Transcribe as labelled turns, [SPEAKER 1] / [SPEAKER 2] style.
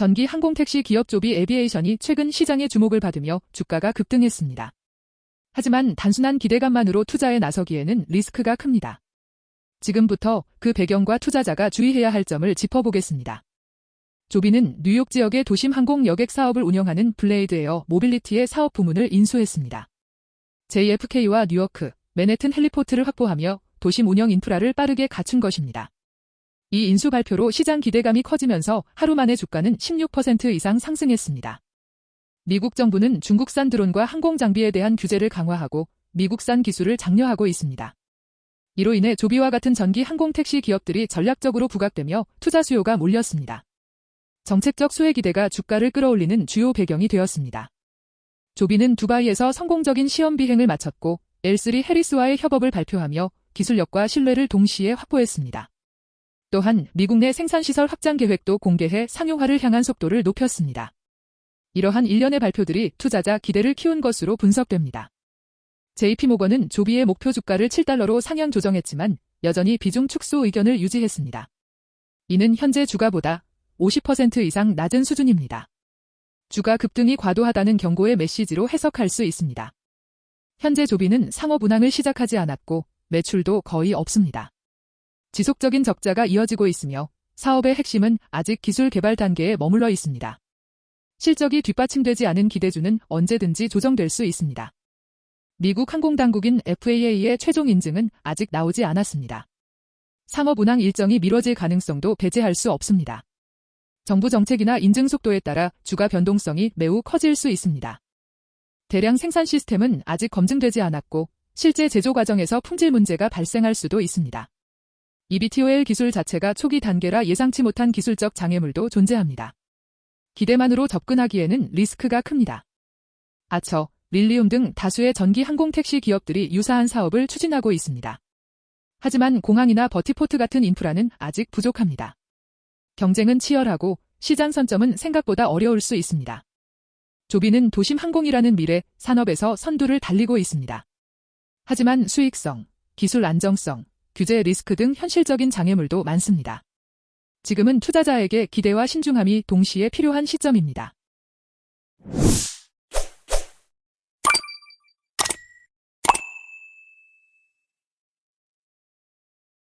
[SPEAKER 1] 전기 항공택시 기업 조비 에비에이션이 최근 시장의 주목을 받으며 주가가 급등했습니다. 하지만 단순한 기대감만으로 투자에 나서기에는 리스크가 큽니다. 지금부터 그 배경과 투자자가 주의해야 할 점을 짚어보겠습니다. 조비는 뉴욕 지역의 도심 항공 여객 사업을 운영하는 블레이드 에어 모빌리티의 사업 부문을 인수했습니다. JFK와 뉴요크, 맨해튼 헬리포트를 확보하며 도심 운영 인프라를 빠르게 갖춘 것입니다. 이 인수 발표로 시장 기대감이 커지면서 하루 만에 주가는 16% 이상 상승했습니다. 미국 정부는 중국산 드론과 항공 장비에 대한 규제를 강화하고 미국산 기술을 장려하고 있습니다. 이로 인해 조비와 같은 전기 항공 택시 기업들이 전략적으로 부각되며 투자 수요가 몰렸습니다. 정책적 수혜 기대가 주가를 끌어올리는 주요 배경이 되었습니다. 조비는 두바이에서 성공적인 시험 비행을 마쳤고 L3 해리스와의 협업을 발표하며 기술력과 신뢰를 동시에 확보했습니다. 또한 미국 내 생산시설 확장 계획도 공개해 상용화를 향한 속도를 높였습니다. 이러한 일련의 발표들이 투자자 기대를 키운 것으로 분석됩니다. JP모건은 조비의 목표 주가를 7달러로 상향 조정했지만 여전히 비중 축소 의견을 유지했습니다. 이는 현재 주가보다 50% 이상 낮은 수준입니다. 주가 급등이 과도하다는 경고의 메시지로 해석할 수 있습니다. 현재 조비는 상업 운항을 시작하지 않았고 매출도 거의 없습니다. 지속적인 적자가 이어지고 있으며 사업의 핵심은 아직 기술 개발 단계에 머물러 있습니다. 실적이 뒷받침되지 않은 기대주는 언제든지 조정될 수 있습니다. 미국 항공당국인 FAA의 최종 인증은 아직 나오지 않았습니다. 상업 운항 일정이 미뤄질 가능성도 배제할 수 없습니다. 정부 정책이나 인증 속도에 따라 주가 변동성이 매우 커질 수 있습니다. 대량 생산 시스템은 아직 검증되지 않았고 실제 제조 과정에서 품질 문제가 발생할 수도 있습니다. EBTOL 기술 자체가 초기 단계라 예상치 못한 기술적 장애물도 존재합니다. 기대만으로 접근하기에는 리스크가 큽니다. 아처, 릴리움 등 다수의 전기 항공 택시 기업들이 유사한 사업을 추진하고 있습니다. 하지만 공항이나 버티포트 같은 인프라는 아직 부족합니다. 경쟁은 치열하고 시장 선점은 생각보다 어려울 수 있습니다. 조비는 도심 항공이라는 미래 산업에서 선두를 달리고 있습니다. 하지만 수익성, 기술 안정성, 규제 리스크 등 현실적인 장애물도 많습니다. 지금은 투자자에게 기대와 신중함이 동시에 필요한 시점입니다.